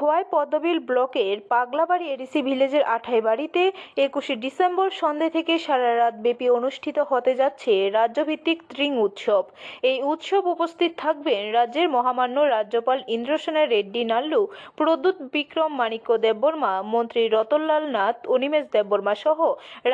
খোয়াই পদ্মবিল ব্লকের পাগলাবাড়ি এডিসি ভিলেজের আঠাই বাড়িতে একুশে ডিসেম্বর সন্ধে থেকে সারা রাত ব্যাপী অনুষ্ঠিত হতে যাচ্ছে রাজ্যভিত্তিক ত্রিং উৎসব। এই উৎসব উপস্থিত থাকবেন রাজ্যের মহামান্য রাজ্যপাল ইন্দ্রসেনা রেড্ডি নাল্লু, প্রদ্যুৎ বিক্রম মাণিক্য দেববর্মা, মন্ত্রী রতনলাল নাথ অনিমেষ দেববর্মা সহ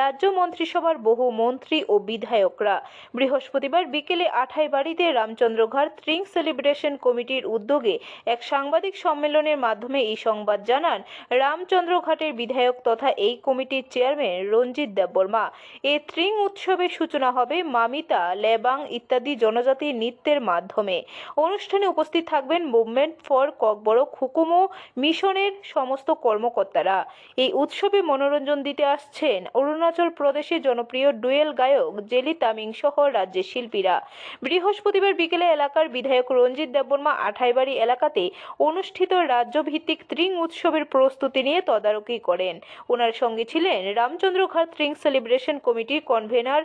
রাজ্য মন্ত্রিসভার বহু মন্ত্রী ও বিধায়করা। বৃহস্পতিবার বিকেলে আঠাই বাড়িতে রামচন্দ্রঘাট ত্রিং সেলিব্রেশন কমিটির উদ্যোগে এক সাংবাদিক সম্মেলনের মাধ্যমে এই সংবাদ জানান রামচন্দ্রঘাটের বিধায়ক তথা এই কমিটির চেয়ারম্যান রঞ্জিত দেববর্মা। এ ত্রিং উৎসবের সূচনা হবে মামিতা, লেবাং ইত্যাদি জনজাতি নৃত্যের মাধ্যমে। অনুষ্ঠানে উপস্থিত থাকবেন মুভমেন্ট ফর ককবরক হুকুমো মিশনের সমস্ত কর্মকর্তারা। এই উৎসবে মনোরঞ্জন দিতে আসছেন অরুণাচল প্রদেশের জনপ্রিয় ডুয়েল গায়ক জেলি তামিং সহ রাজ্যের শিল্পীরা। বৃহস্পতিবার বিকেলে এলাকার বিধায়ক রঞ্জিত দেববর্মা আঠাইবাড়ি এলাকাতে অনুষ্ঠিত রাজ্যভিত্তিক ত্রিং উৎসবের প্রস্তুতি নিয়ে তদারকি করেন। ওনার সঙ্গে ছিলেন রামচন্দ্র ঘাট ত্রিং সেলিব্রেশন কমিটির কনভেনার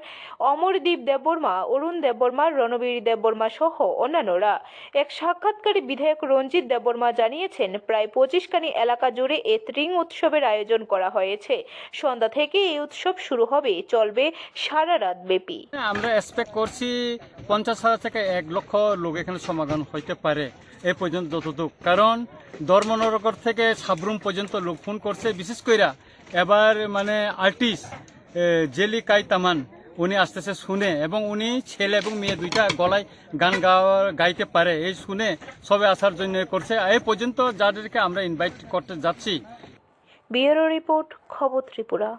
অমরদীপ দেববর্মা, অরুণ দেববর্মা, রণবীর দেববর্মা সহ অন্যান্যরা। এক সাক্ষাৎকারে বিধায়ক রঞ্জিত দেববর্মা জানিয়েছেন, প্রায় পঁচিশখানি এলাকা জুড়ে এ ত্রিং উৎসবের আয়োজন করা হয়েছে। সন্ধ্যা থেকে এই উৎসব শুরু হবে, চলবে সারা রাত ব্যাপী। আমরা এক্সপেক্ট করছি পঞ্চাশ হাজার থেকে এক লক্ষ লোক এখানে সমাগম হইতে পারে। এ পর্যন্ত যতটুক। কারণ ধর্মনগর থেকে সাবরুম পর্যন্ত লোক ফোন করছে। বিশেষ কইরা এবার মানে আর্টিস্ট জেলি কাই তামান, উনি আসতেছে শুনে এবং উনি ছেলে এবং মেয়ে দুইটা গলায় গান গাওয়া, গাইতে পারে। এই শুনে সবে আসার জন্য করছে। এই পর্যন্ত যাদেরকে আমরা ইনভাইট করতে যাচ্ছি। ব্যুরো রিপোর্ট, খবর ত্রিপুরা।